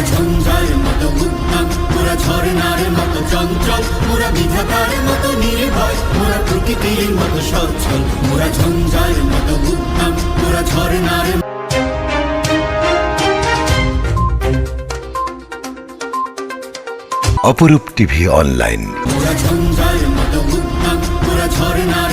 মোরা ঝঞ্ঝার মতো উদ্যম মোরা ঝর্ণার মতো চঞ্চল মোরা বিধাতার মতো নির্ভয় মোরা প্রকৃতির মতো সচ্ছল মোরা ঝঞ্ঝার মতো উদ্যম মোরা ঝর্ণার অপরূপ টিভি অনলাইন। মোরা ঝঞ্ঝার মতো উদ্যম মোরা ঝর্ণার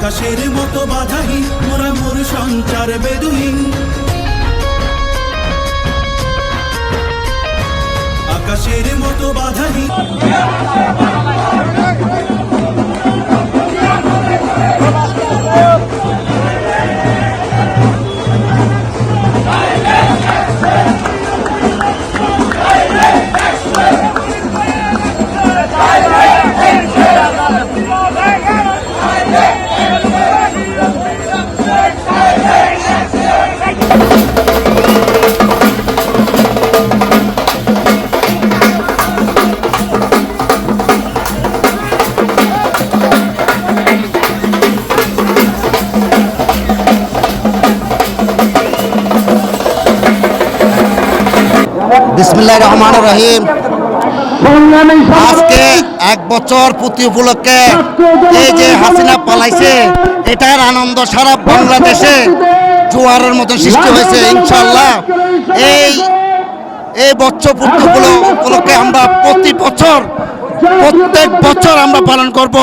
আকাশের মতো বাধাহীন মোরা মোর সঞ্চার বেদুহীন। আকাশের মতো বাধাহীন। বিসমিল্লাহ রহমান রহিম। আজকে এক বছর প্রতি উপলক্ষে এই যে হাসিনা পালাইছে, এটার আনন্দ সারা বাংলাদেশে জোয়ারের মতো সৃষ্টি হয়েছে ইনশাল্লাহ এই এই বছর পূর্তি উপল- উপলক্ষে আমরা প্রতি বছর, প্রত্যেক বছর আমরা পালন করব।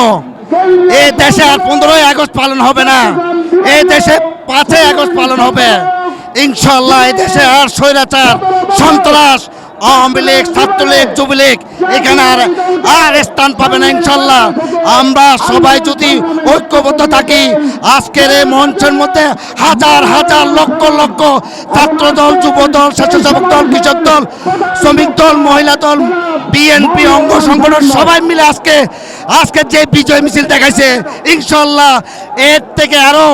এই দেশে আর পনেরোই আগস্ট পালন হবে না, এই দেশে পাঁচই আগস্ট পালন হবে। ইনশাল্লাহ দেশে আর স্বৈরাচার, সন্ত্রাস, আওয়ামী লীগ, ছাত্রলীগ, যুবলীগ, এখানে আর আর স্থান পাবে না ইনশাল্লাহ আমরা সবাই যদি ঐক্যবদ্ধ থাকি, আজকের এই মঞ্চের মধ্যে হাজার হাজার লক্ষ লক্ষ ছাত্র দল যুব দল স্বেচ্ছাসেবক দল, কৃষক দল, শ্রমিক দল, মহিলা দল, বিএনপি, অঙ্গ সংগঠন, সবাই মিলে আজকে আজকে যে বিজয় মিছিল দেখাইছে ইনশাল্লাহ এর থেকে আরও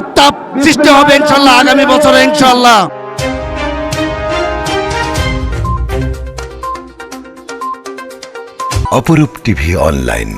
উত্তাপ সৃষ্টি হবে ইনশাল্লাহ আগামী বছরে ইনশাল্লাহ। অপরূপ টিভি অনলাইন।